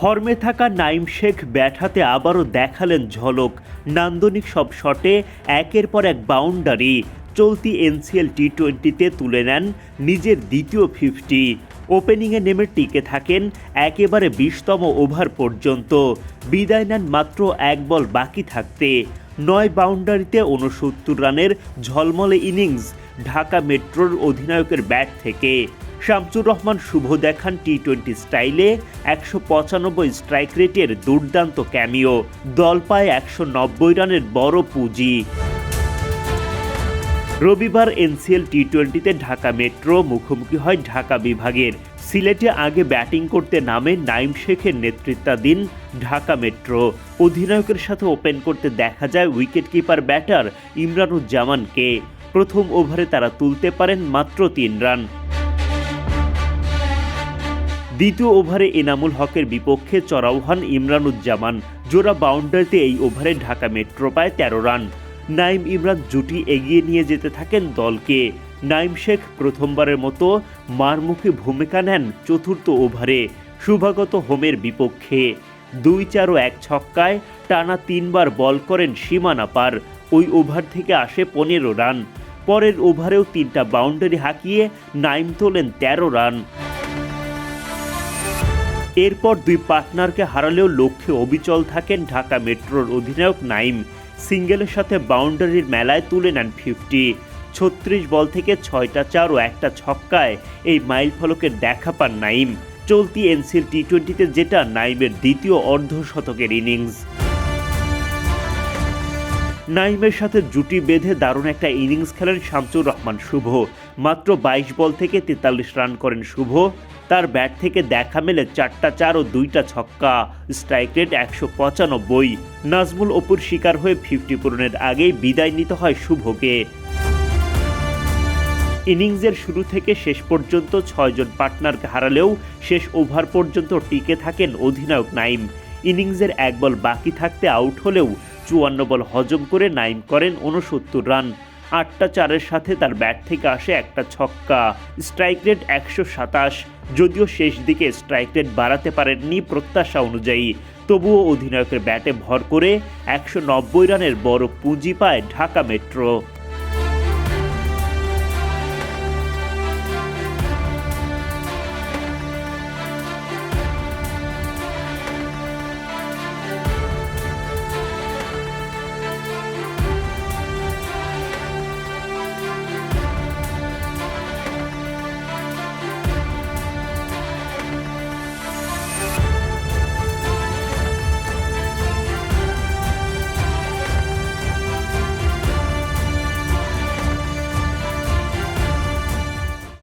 ফর্মে থাকা নাইম শেখ ব্যাট হাতে আবারও দেখালেন ঝলক। নান্দনিক সব শটে একের পর এক বাউন্ডারি। চলতি এনসিএল টি টোয়েন্টিতে তুলে নেন নিজের দ্বিতীয় ফিফটি। ওপেনিংয়ে নেমে টিকে থাকেন একেবারে বিশতম ওভার পর্যন্ত। বিদায় নেন মাত্র এক বল বাকি থাকতে। নয় বাউন্ডারিতে উনসত্তর রানের ঝলমলে ইনিংস ঢাকা মেট্রোর অধিনায়কের ব্যাট থেকে। শামসুর রহমান শুভ দেখান টি টোয়েন্টি স্টাইলে একশো পঁচানব্বই স্ট্রাইক রেটের দুর্দান্ত ক্যামিও। দল পায় একশো নব্বই রানের বড় পুঁজি। রবিবার এনসিএল টি টোয়েন্টিতে ঢাকা মেট্রো, মুখোমুখি হয় ঢাকা বিভাগের। সিলেটে আগে ব্যাটিং করতে নামে নাইম শেখের নেতৃত্বাধীন ঢাকা মেট্রো। অধিনায়কের সাথে ওপেন করতে দেখা যায় উইকেট কিপার ব্যাটার ইমরানুজ্জামানকে। প্রথম ওভারে তারা তুলতে পারেন মাত্র তিন রান। দ্বিতীয় ওভারে এনামুল হকের বিপক্ষে চড়াও হন ইমরানুজ্জামান জোড়া বাউন্ডারিতে এই ওভারে ঢাকা মেট্রো পায় তেরো রান। নাইম ইমরান জুটি এগিয়ে নিয়ে যেতে থাকেন দলকে। নাইম শেখ প্রথমবারের মতো মারমুখী ভূমিকা নেন চতুর্থ ওভারে শুভাগত হোমের বিপক্ষে। দুই চার ও এক ছক্কায় টানা তিনবার বল করেন সীমানা পার, ওই ওভার থেকে আসে পনেরো রান। পরের ওভারেও তিনটা বাউন্ডারি হাঁকিয়ে নাইম তোলেন তেরো রান। এরপর দুই পার্টনারকে হারালেও লক্ষ্যে অবিচল থাকেন ঢাকা মেট্রোর অধিনায়ক নাইম। সিঙ্গেলের সাথে বাউন্ডারির মেলায় তুলে নেন ফিফটি। ছত্রিশ বল থেকে ছয়টা চার ও একটা ছক্কায় এই মাইল ফলকের দেখা পান নাইম। চলতি এনসিএল টি টোয়েন্টিতে যেটা নাইমের দ্বিতীয় অর্ধ শতকের ইনিংস। নাইমের সাথে জুটি বেঁধে দারুণ একটা ইনিংস খেলেন শামসুর রহমান শুভ। মাত্র বাইশ বল থেকে তেতাল্লিশ রান করেন শুভ। তার ব্যাট থেকে দেখা মেলে চারটা চার ও দুইটা ছক্কা। স্ট্রাইক রেট একশো পঁচানব্বই। নাজমুল অপুর শিকার হয়ে ফিফটি পূরণের আগেই বিদায় নিতে হয় শুভকে। ইনিংসের শুরু থেকে শেষ পর্যন্ত ছয়জন পার্টনারকে হারালেও শেষ ওভার পর্যন্ত টিকে থাকেন অধিনায়ক নাইম ইনিংসের এক বল বাকি থাকতে আউট হলেও চুয়ান্ন বল হজম করে নাইম করেন উনসত্তর রান। আটটা চারের সাথে তার ব্যাট থেকে আসে একটা ছক্কা। স্ট্রাইক রেট একশো সাতাশ। যদিও শেষ দিকে স্ট্রাইক রেট বাড়াতে পারেননি প্রত্যাশা অনুযায়ী। তবুও অধিনায়কের ব্যাটে ভর করে একশো নব্বই রানের বড় পুঁজি পায় ঢাকা মেট্রো।